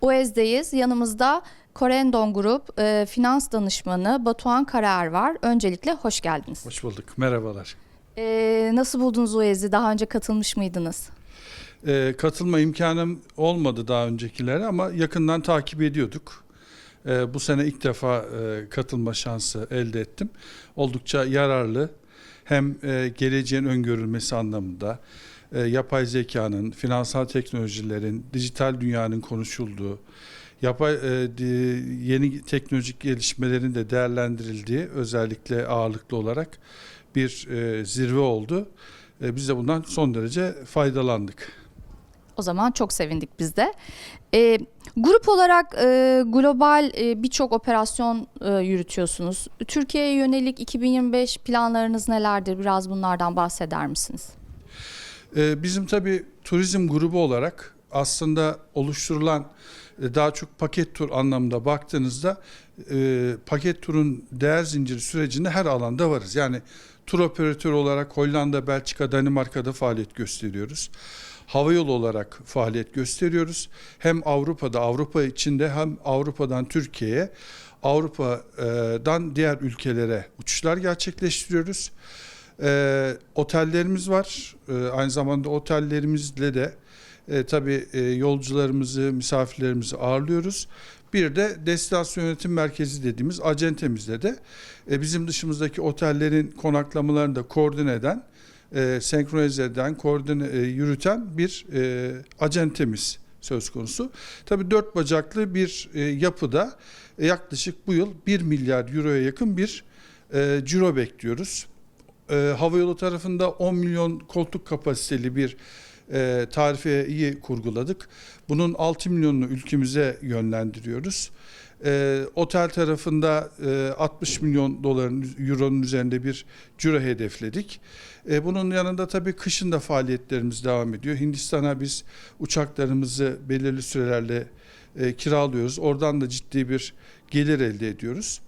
OEZ'deyiz. Yanımızda Corendon Grup e, finans danışmanı Batuhan Karaer var. Öncelikle hoş geldiniz. Hoş bulduk. Merhabalar. E, nasıl buldunuz OEZ'i? Daha önce katılmış mıydınız? Ee, katılma imkanım olmadı daha öncekilere ama yakından takip ediyorduk. Ee, bu sene ilk defa e, katılma şansı elde ettim. Oldukça yararlı. Hem e, geleceğin öngörülmesi anlamında, e, yapay zekanın, finansal teknolojilerin, dijital dünyanın konuşulduğu, yapay e, yeni teknolojik gelişmelerin de değerlendirildiği özellikle ağırlıklı olarak bir e, zirve oldu. E, biz de bundan son derece faydalandık. O zaman çok sevindik biz de. E, grup olarak e, global e, birçok operasyon e, yürütüyorsunuz. Türkiye'ye yönelik 2025 planlarınız nelerdir? Biraz bunlardan bahseder misiniz? Ee, Bizim tabii turizm grubu olarak aslında oluşturulan e, daha çok paket tur anlamında baktığınızda e, paket turun değer zinciri sürecinde her alanda varız. Yani tur operatörü olarak Hollanda, Belçika, Danimarka'da faaliyet gösteriyoruz. Havayolu olarak faaliyet gösteriyoruz. Hem Avrupa'da, Avrupa içinde hem Avrupa'dan Türkiye'ye, Avrupa'dan diğer ülkelere uçuşlar gerçekleştiriyoruz. Ee, otellerimiz var. Ee, aynı zamanda otellerimizle de e, tabii e, yolcularımızı, misafirlerimizi ağırlıyoruz. Bir de destinasyon yönetim merkezi dediğimiz acentemizle de e, bizim dışımızdaki otellerin konaklamalarını da koordine eden, e, senkronize eden, koordine e, yürüten bir e, acentemiz söz konusu. Tabii dört bacaklı bir e, yapıda e, yaklaşık bu yıl 1 milyar euroya yakın bir e, ciro bekliyoruz. E, havayolu tarafında 10 milyon koltuk kapasiteli bir e, tarifeyi kurguladık. Bunun 6 milyonunu ülkemize yönlendiriyoruz. E, otel tarafında e, 60 milyon doların, euronun üzerinde bir ciro hedefledik. E, bunun yanında tabii kışın da faaliyetlerimiz devam ediyor. Hindistan'a biz uçaklarımızı belirli sürelerle e, kiralıyoruz. Oradan da ciddi bir gelir elde ediyoruz.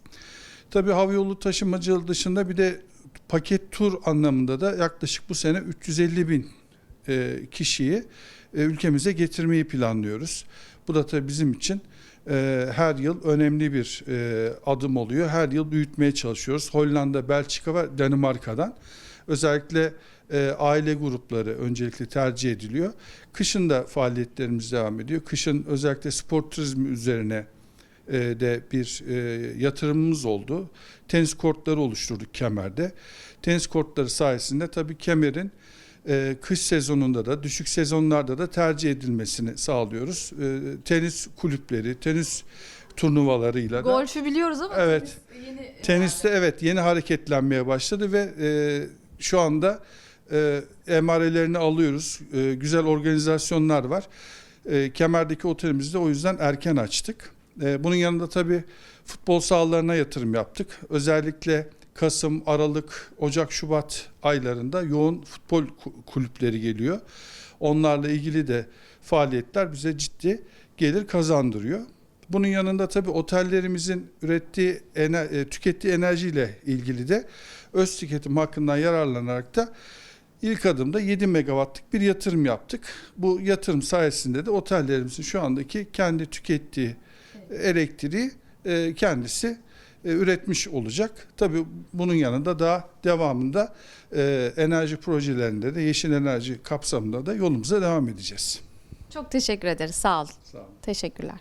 Tabii havayolu taşımacılığı dışında bir de paket tur anlamında da yaklaşık bu sene 350 bin e, kişiyi e, ülkemize getirmeyi planlıyoruz. Bu da tabii bizim için e, her yıl önemli bir e, adım oluyor. Her yıl büyütmeye çalışıyoruz. Hollanda, Belçika ve Danimarka'dan özellikle e, aile grupları öncelikle tercih ediliyor. Kışın da faaliyetlerimiz devam ediyor. Kışın özellikle spor turizmi üzerine de bir e, yatırımımız oldu. Tenis kortları oluşturduk Kemer'de. Tenis kortları sayesinde tabii Kemer'in e, kış sezonunda da düşük sezonlarda da tercih edilmesini sağlıyoruz. E, tenis kulüpleri, tenis turnuvalarıyla da Golfü biliyoruz ama Evet. tenis yeni Teniste evet yeni hareketlenmeye başladı ve e, şu anda e, emarelerini alıyoruz. E, güzel organizasyonlar var. E, Kemer'deki otelimizde o yüzden erken açtık. E, bunun yanında tabii futbol sahalarına yatırım yaptık. Özellikle Kasım, Aralık, Ocak, Şubat aylarında yoğun futbol ku- kulüpleri geliyor. Onlarla ilgili de faaliyetler bize ciddi gelir kazandırıyor. Bunun yanında tabii otellerimizin ürettiği, e, tükettiği enerjiyle ilgili de öz tüketim hakkından yararlanarak da ilk adımda 7 megawattlık bir yatırım yaptık. Bu yatırım sayesinde de otellerimizin şu andaki kendi tükettiği elektriği e, kendisi e, üretmiş olacak. Tabii bunun yanında daha devamında e, enerji projelerinde de yeşil enerji kapsamında da yolumuza devam edeceğiz. Çok teşekkür ederiz. Sağ olun. Sağ olun. Teşekkürler.